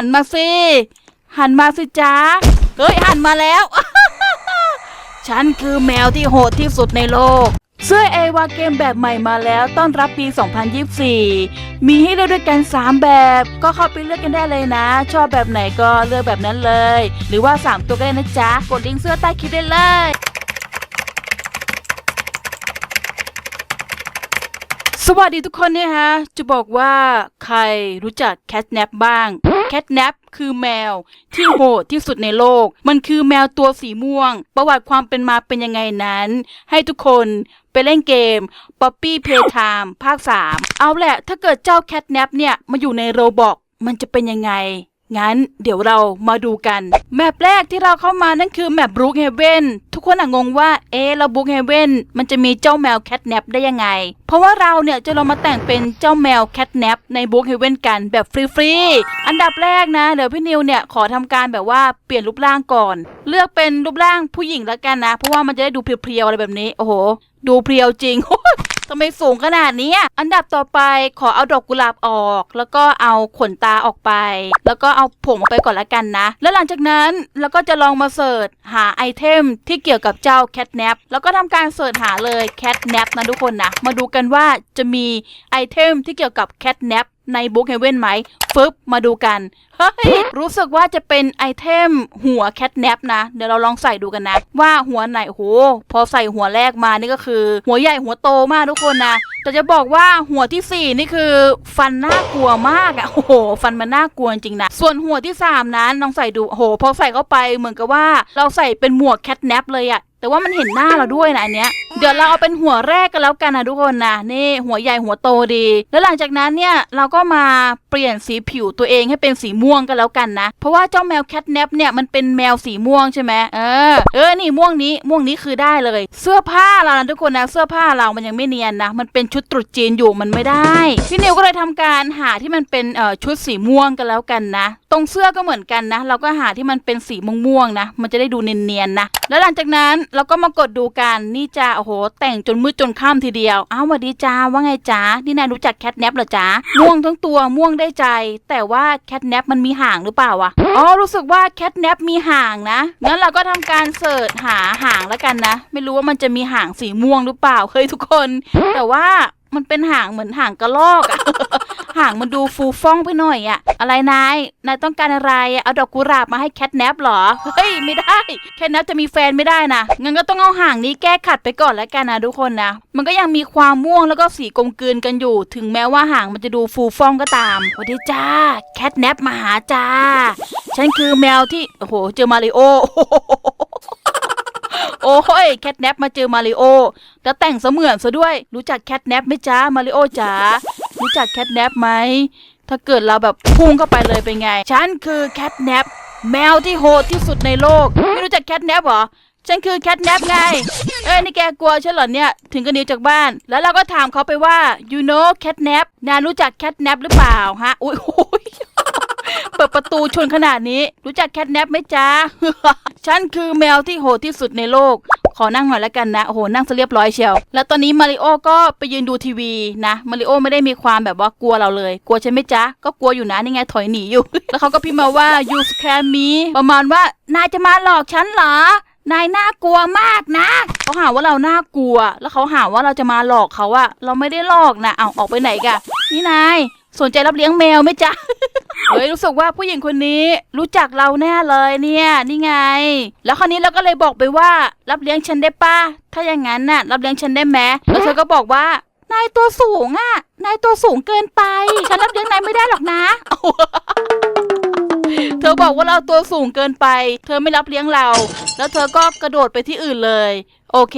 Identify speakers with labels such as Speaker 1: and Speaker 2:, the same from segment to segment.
Speaker 1: หันมาสิ หันมาสิจ้าเฮ้ยหันมาแล้ว ฉันคือแมวที่โหดที่สุดในโลก เสื้อเอวาเกมแบบใหม่มาแล้วต้อนรับปี 2024 มีให้เลือกด้วยกัน 3 แบบ ก็เข้าไปเลือกกันได้เลยนะ ชอบแบบไหนก็เลือกแบบนั้นเลย หรือว่า 3 ตัวก็ได้นะจ๊ะ กดลิงก์เสื้อใต้คลิปได้เลยสวัสดีทุกคนเนี่ยฮะ จะบอกว่าใครรู้จักแคทแนปบ้าง แคทแนปคือแมวที่โหดที่สุดในโลก มันคือแมวตัวสีม่วง ประวัติความเป็นมาเป็นยังไงนั้น ให้ทุกคนไปเล่นเกม Poppy Playtime ภาค 3 เอาแหละ ถ้าเกิดเจ้าแคทแนปเนี่ยมาอยู่ในโรบอกมันจะเป็นยังไง งั้นเดี๋ยวเรามาดูกันแมปแรกที่เราเข้ามานั่นคือแมปบ o ู k เฮเว่นทุกคนอะงงว่าเอ๊ะเราบ o ู k เฮเว่นมันจะมีเจ้าแมวแคทแนปได้ยังไง เพราะว่าเราเนี่ยจะลองมาแต่งเป็นเจ้าแมวแคทแนปในบ o ู k เฮเว่นกันแบบฟรีๆอันดับแรกนะเดี๋ยวพี่นิวเนี่ยขอทำการแบบว่าเปลี่ยนรูปร่างก่อน เลือกเป็นรูปร่างผู้หญิงแล้วกันนะ เพราะว่ามันจะได้ดูเพรียวๆอะไรแบบนี้ โอ้โห ดูเพรียวจริง ทำไมสูงขนาดนี้อันดับต่อไปขอเอาดอกกุหลาบออก แล้วก็เอาขนตาออกไป แล้วก็เอาผมออกไปก่อนละกันนะ แล้วหลังจากนั้นเราก็จะลองมาเสิร์ชหาไอเทมที่เกี่ยวกับเจ้าแคทแนปแล้วก็ทำการเสิร์ชหาเลยแคทแนปนะทุกคนนะมาดูกันว่าจะมีไอเทมที่เกี่ยวกับแคทแนป ในบุ๊กเฮเว่นไหมฟึบมาดูกัน เฮ้ย รู้สึกว่าจะเป็นไอเทมหัวแคทแนปนะ เดี๋ยวเราลองใส่ดูกันนะ ว่าหัวไหนโอ้โห พอใส่หัวแรกมานี่ก็คือ หัวใหญ่หัวโตมากทุกคนนะ แต่จะบอกว่าหัวที่สี่นี่คือ ฟันน่ากลัวมากอะโอ้โห ฟันมันน่ากลัวจริงนะ ส่วนหัวที่สามนั้นลองใส่ดูโอ้โห พอใส่เข้าไปเหมือนกับว่าเราใส่เป็นหมวกแคทแนปเลยอะ แต่ว่ามันเห็นหน้าเราด้วยนะอันเนี้ย เดี๋ยวเราเอาเป็นหัวแรกกันแล้วกันนะทุกคนนะนี่หัวใหญ่หัวโตดี แล้วหลังจากนั้นเนี่ยเราก็มาเปลี่ยนสีผิวตัวเองให้เป็นสีม่วงกันแล้วกันนะ เพราะว่าเจ้าแมวแคทแนปเนี่ยมันเป็นแมวสีม่วงใช่ไหมเออเออนี่ม่วงนี้ม่วงนี้คือได้เลย เสื้อผ้าเรานะทุกคนนะเสื้อผ้าเรามันยังไม่เนียนนะมันเป็นชุดตรุษจีนอยู่มันไม่ได้พี่นิวก็เลยทำการหาที่มันเป็นเอ่อชุดสีม่วงกันแล้วกันนะ ตรงเสื้อก็เหมือนกันนะ เราก็หาที่มันเป็นสีม่วงๆนะ มันจะได้ดูเนียนๆนะแล้วหลังจากนั้นเราก็มากดดูกันนี่จ้าโอ้โห แต่งจนมืดจนค่ำทีเดียวอ้าวสวัสดีจ้าว่าไงจ้านี่นายรู้จักแคทแนปเหรอจ้าม่วงทั้งตัวม่วงได้ใจ แต่ว่าแคทแนปมันมีหางหรือเปล่าวะอ๋อรู้สึกว่าแคทแนปมีหางนะงั้นเราก็ทำการเสิร์ชหาหางแล้วกันนะ ไม่รู้ว่ามันจะมีหางสีม่วงหรือเปล่าเฮ้ยทุกคน แต่ว่ามันเป็นหางเหมือนหางกระรอกอะ หางมันดูฟูฟ่องไปหน่อยอะอะไรนาย นายต้องการอะไรอะเอาดอกกุหลาบมาให้แคทแนปหรอ เฮ้ย ไม่ได้ แคทแนปจะมีแฟนไม่ได้นะ งั้นก็ต้องเอาหางนี้แก้ขัดไปก่อนแล้วกันนะทุกคนนะ มันก็ยังมีความม่วงแล้วก็สีกลมกลืนกันอยู่ ถึงแม้ว่าหางมันจะดูฟูฟ่องก็ตามสวัสดีจ้า แคทแนปมาหาจ้า ฉันคือแมวที่ โอ้โห เจอมาริโอโอ้ยแคทแนปมาเจอมาริโอแล้วแต่งเสมือนซะด้วย รู้จักแคทแนปไหมจ้ามาริโอจ๋า รู้จักแคทแนปไหม ถ้าเกิดเราแบบพุ่งเข้าไปเลยเป็นไง ฉันคือแคทแนปแมวที่โหดที่สุดในโลก ไม่รู้จักแคทแนปเหรอ ฉันคือแคทแนปไง เอ้ยนี่แกกลัวฉันเหรอเนี่ย ถึงกันหนีจากบ้าน แล้วเราก็ถามเขาไปว่า you know cat nap นายรู้จักแคทแนปหรือเปล่าฮะ อุ้ยโอ้ยเปิดประตูชนขนาดนี้ รู้จักแคทแนปไหมจ๊ะ ฉันคือแมวที่โหดที่สุดในโลก ขอนั่งหน่อยแล้วกันนะ โอ้โห นั่งซะเรียบร้อยเชียว แล้วตอนนี้มาริโอก็ไปยืนดูทีวีนะ มาริโอไม่ได้มีความแบบว่ากลัวเราเลย กลัวใช่ไหมจ๊ะ ก็กลัวอยู่นะนี่ไงถอยหนีอยู่ แล้วเขาก็พิมพ์มาว่า you scare me ประมาณว่านายจะมาหลอกฉันเหรอนายน่ากลัวมากนะ เขาหาว่าเราน่ากลัว แล้วเขาหาว่าเราจะมาหลอกเขาอะเราไม่ได้หลอกนะ เอาออกไปไหนกะนี่นาย สนใจรับเลี้ยงแมวไหมจ๊ะ เฮ้ยรู้สึกว่าผู้หญิงคนนี้รู้จักเราแน่เลยเนี่ยนี่ไง แล้วคราวนี้เราก็เลยบอกไปว่า รับเลี้ยงฉันได้ป้าถ้าอย่างนั้นน่ะ รับเลี้ยงฉันได้ไหมแล้วเธอก็บอกว่านายตัวสูงอะ นายตัวสูงเกินไป ฉันรับเลี้ยงนายไม่ได้หรอกนะ เธอบอกว่าเราตัวสูงเกินไป เธอไม่รับเลี้ยงเรา แล้วเธอก็กระโดดไปที่อื่นเลย โอเค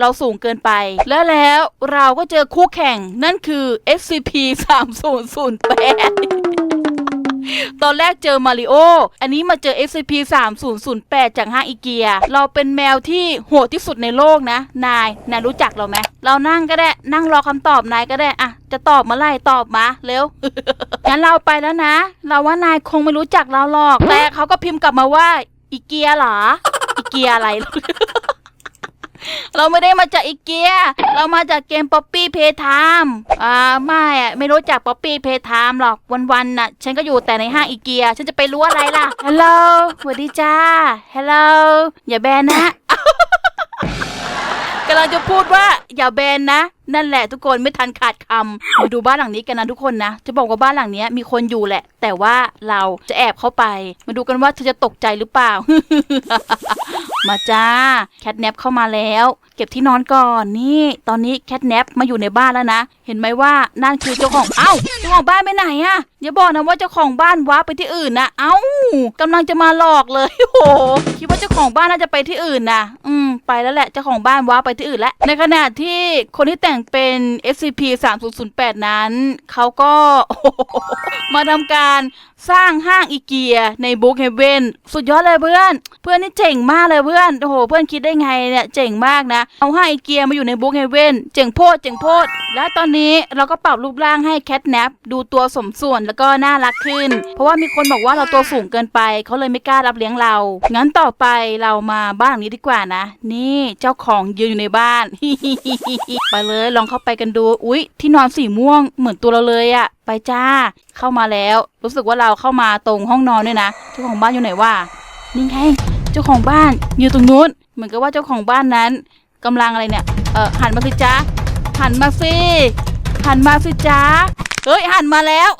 Speaker 1: เราสูงเกินไป แล้วแล้วเราก็เจอคู่แข่งนั่นคือ SCP 3008 ตอนแรกเจอมาริโอ อันนี้มาเจอ SCP 3008จากห้างอีเกีย เราเป็นแมวที่โหดที่สุดในโลกนะ นาย นายรู้จักเราไหม เรานั่งก็ได้ นั่งรอคำตอบนายก็ได้อะจะตอบเมื่อไหร่ตอบมาเร็ว งั้นเราไปแล้วนะ เราว่านายคงไม่รู้จักเราหรอก แต่เขาก็พิมพ์กลับมาว่าอีเกียเหรอ อีเกียอะไร เราไม่ได้มาจากอีเกีย เรามาจากเกมป๊อปปี้เพย์ไทม์อ่าไม่อะไม่รู้จักป๊อปปี้เพย์ไทม์หรอกวันๆน่ะ ฉันก็อยู่แต่ในห้างอีเกีย ฉันจะไปรู้อะไรล่ะฮัลโหลสวัสดีจ้าฮัลโหลอย่าแบนนะกำลังจะพูดว่าอย่าแบนนะนั่นแหละทุกคนไม่ทันขาดคำมาดูบ้านหลังนี้กันนะทุกคนนะ จะบอกว่าบ้านหลังนี้มีคนอยู่แหละ แต่ว่าเราจะแอบเข้าไป มาดูกันว่าเธอจะตกใจหรือเปล่า มาจ้าแคทแนปเข้ามาแล้ว เก็บที่นอนก่อนนี่ ตอนนี้แคทแนปมาอยู่ในบ้านแล้วนะ เห็นไหมว่านั่นคือเจ้าของเอ้าเจ้าของบ้านไปไหนอะอย่าบอกนะว่าเจ้าของบ้านว้าไปที่อื่นนะเอ้ากำลังจะมาหลอกเลยโอ้โหคิดว่าเจ้าของบ้านน่าจะไปที่อื่นนะอืมไปแล้วแหละเจ้าของบ้านว้าไปที่อื่นแล้วในขณะที่คนที่แต่งเป็น SCP 3008 นั้น เขาก็มาทำการสร้างห้างอีเกียในบุ๊กเฮเวนสุดยอดเลยเพื่อน เพื่อนนี่เจ๋งมากเลยเพื่อนโอ้โหเพื่อนคิดได้ไงเนี่ยเจ๋งมากนะ เอาห้างอีเกียมาอยู่ในบุ๊กเฮเวนเจ๋งโพดเจ๋งโพด และตอนนี้เราก็ปรับรูปร่างให้แคทแนปดูตัวสมส่วนแล้วก็น่ารักขึ้น เพราะว่ามีคนบอกว่าเราตัวสูงเกินไป เขาเลยไม่กล้ารับเลี้ยงเรา งั้นต่อไปเรามาบ้านหลังนี้ดีกว่านะ นี่เจ้าของยืนอยู่ในบ้านไปเลยลองเข้าไปกันดู อุ๊ย ที่นอนสีม่วงเหมือนตัวเราเลยอะไปจ้า เข้ามาแล้ว รู้สึกว่าเราเข้ามาตรงห้องนอนด้วยนะเจ้าของบ้านอยู่ไหนวะนี่ไงเจ้าของบ้านอยู่ตรงนู้น เหมือนกับว่าเจ้าของบ้านนั้นกำลังอะไรเนี่ยเออหันมาสิจ้าหันมาสิหันมาสิจ้าเฮ้ยหันมาแล้ว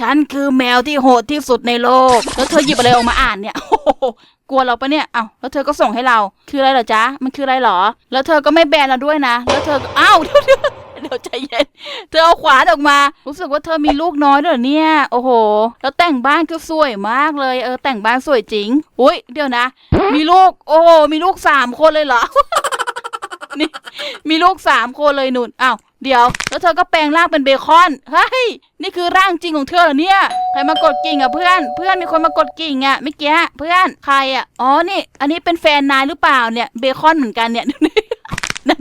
Speaker 1: ฉันคือแมวที่โหดที่สุดในโลก แล้วเธอหยิบอะไรออกมาอ่านเนี่ยกลัวเราปะเนี่ย เอ้าแล้วเธอก็ส่งให้เรา คืออะไรเหรอจ๊ะ มันคืออะไรเหรอ แล้วเธอก็ไม่แบนเราด้วยนะ แล้วเธอก็อ้าวเดี๋ยวเดี๋ยวใจเย็น เธอเอาขวานออกมา รู้สึกว่าเธอมีลูกน้อยด้วยเหรอเนี่ย โอ้โห แล้วแต่งบ้านก็สวยมากเลย เออแต่งบ้านสวยจริง อุ้ยเดี๋ยวนะ มีลูก โอ้มีลูกสามคนเลยเหรอ นี่ มีลูกสามคนเลยนุ่น อ้าว เดี๋ยว แล้วเธอก็แปลงร่างเป็นเบคอน เฮ้ย นี่คือร่างจริงของเธอเหรอเนี่ย ใครมากดกิ่งอะเพื่อน เพื่อนมีคนมากดกิ่งอะเมื่อกี้เพื่อน ใครอะ อ๋อ นี่ อันนี้เป็นแฟนนายหรือเปล่าเนี่ย เบคอนเหมือนกันเนี่ยนั่น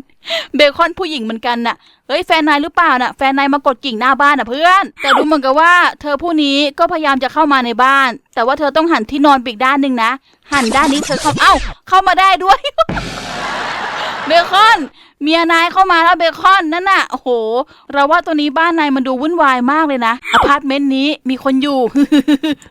Speaker 1: เบคอนผู้หญิงเหมือนกันน่ะ เฮ้ยแฟนนายหรือเปล่าน่ะ แฟนนายมากดกิ่งหน้าบ้านน่ะเพื่อน แต่ดูเหมือนกับว่า เธอผู้นี้ก็พยายามจะเข้ามาในบ้าน แต่ว่าเธอต้องหันที่นอนปอีกด้านหนึ่งนะ หันด้านนี้เธอเข้า เอ้า เข้ามาได้ด้วย เบคอน เมียนายเข้ามาแล้วเบคอนนั่นน่ะโอ้โห เราว่าตัวนี้บ้านนายมันดูวุ่นวายมากเลยนะอพาร์ตเมนต์นี้มีคนอยู่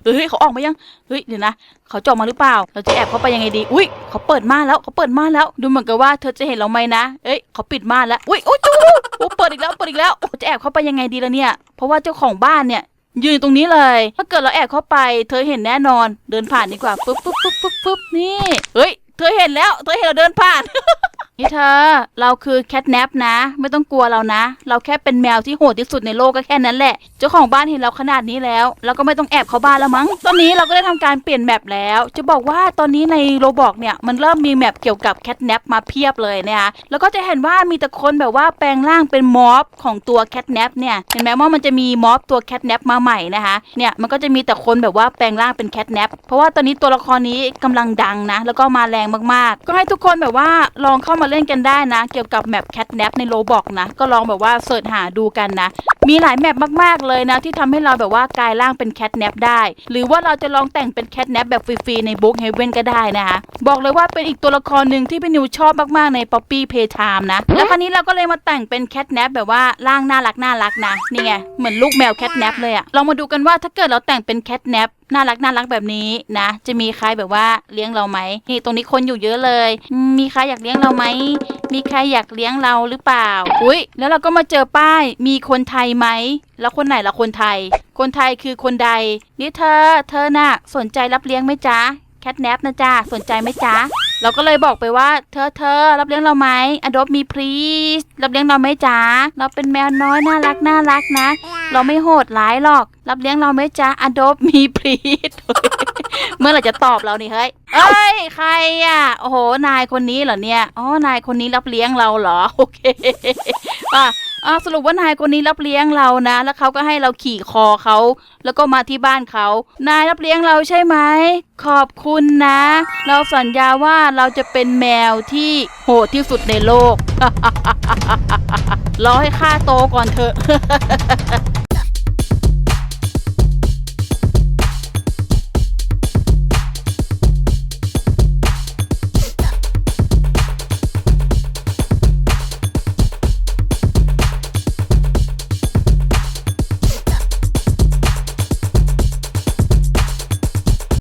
Speaker 1: เฮ้ยเขาออกมายังเฮ้ยเดี๋ยวนะเขาจอกมาหรือเปล่า เราจะแอบเข้าไปยังไงดี อุ้ยเขาเปิดม่านแล้วเขาเปิดม่านแล้ว ดูเหมือนกับว่าเธอจะเห็นเราไหมนะเอ้ยเขาปิดม่านแล้ว อุ้ยอุ้ยจูโอ้เปิดอีกแล้วเปิดอีกแล้วจะแอบเข้าไปยังไงดีล่ะเนี่ย เพราะว่าเจ้าของบ้านเนี่ยยืนตรงนี้เลย ถ้าเกิดเราแอบเข้าไป เธอเห็นแน่นอน เดินผ่านดีกว่า ปุ๊บปุ๊บปุ๊บปุ๊บปุ๊บนี่ เฮ้ย เธอเห็นแล้ว เธอเห็นเราเดินผ่าน นี่เธอ เราคือแคทแนปนะ ไม่ต้องกลัวเรานะ เราแค่เป็นแมวที่โหดที่สุดในโลกก็แค่นั้นแหละ เจ้าของบ้านเห็นเราขนาดนี้แล้ว เราก็ไม่ต้องแอบเข้าบ้านแล้วมั้ง ตอนนี้เราก็ได้ทำการเปลี่ยนแมปแล้ว จะบอกว่าตอนนี้ในโรบอกเนี่ยมันเริ่มมีแมปเกี่ยวกับแคทแนปมาเพียบเลยนะคะแล้วก็จะเห็นว่ามีแต่คนแบบว่าแปลงร่างเป็นม็อบของตัวแคทแนปเนี่ยเห็นไหมว่ามันจะมีม็อบตัวแคทแนปมาใหม่นะคะเนี่ยมันก็จะมีแต่คนแบบว่าแปลงร่างเป็นแคทแนปเพราะว่าตอนนี้ตัวละครนี้กำลังดังนะแล้วก็มาแรงมากๆ ก็ให้ทุกคนแบบว่าลองเข้ามาเล่นกันได้นะ เกี่ยวกับแมปแคทแนปในโลบอกนะ ก็ลองแบบว่าเสิร์ชหาดูกันนะ มีหลายแมปมากๆเลยนะ ที่ทำให้เราแบบว่ากลายร่างเป็นแคทแนปได้ หรือว่าเราจะลองแต่งเป็นแคทแนปแบบฟรีๆในบุ๊กเฮเว่นก็ได้นะคะบอกเลยว่าเป็นอีกตัวละครหนึ่งที่พี่นิวชอบมากๆในป๊อปปี้เพย์ไทม์นะ แล้วคราวนี้เราก็เลยมาแต่งเป็นแคทแนปแบบว่าร่างน่ารักน่ารักนะนี่ไงเหมือนลูกแมวแคทแนปเลยอะลองมาดูกันว่าถ้าเกิดเราแต่งเป็นแคทแนปน่ารักน่ารักแบบนี้นะ จะมีใครแบบว่าเลี้ยงเราไหมนี่ตรงนี้คนอยู่เยอะเลย มีใครอยากเลี้ยงเราไหมมีใครอยากเลี้ยงเราหรือเปล่า อุ้ยแล้วเราก็มาเจอป้าย มีคนไทยไหม แล้วคนไหนละคนไทย คนไทยคือคนใด นี่เธอ เธอน่ะ สนใจรับเลี้ยงไหมจ๊ะ แคทแนปนะจ๊ะ สนใจไหมจ๊ะ เราก็เลยบอกไปว่า เธอเธอรับเลี้ยงเราไหมอดบมีพรีสรับเลี้ยงเราไหมจ๊ะเราเป็นแมวน้อยน่ารักน่ารักนะ เราไม่โหดร้ายหรอก รับเลี้ยงเราไหมจ๊ะอดบมีพรีสเมื่อไหร่จะตอบเรานี่เฮ้ยเอ้ยใครอะโอ้โหนายคนนี้เหรอเนี่ยอ๋อนายคนนี้รับเลี้ยงเราเหรอโอเคอะ อะสรุปว่านายคนนี้รับเลี้ยงเรานะ แล้วเขาก็ให้เราขี่คอเขา แล้วก็มาที่บ้านเขา นายรับเลี้ยงเราใช่ไหม ขอบคุณนะ เราสัญญาว่าเราจะเป็นแมวที่โหดที่สุดในโลก รอให้ข้าโตก่อนเถอะ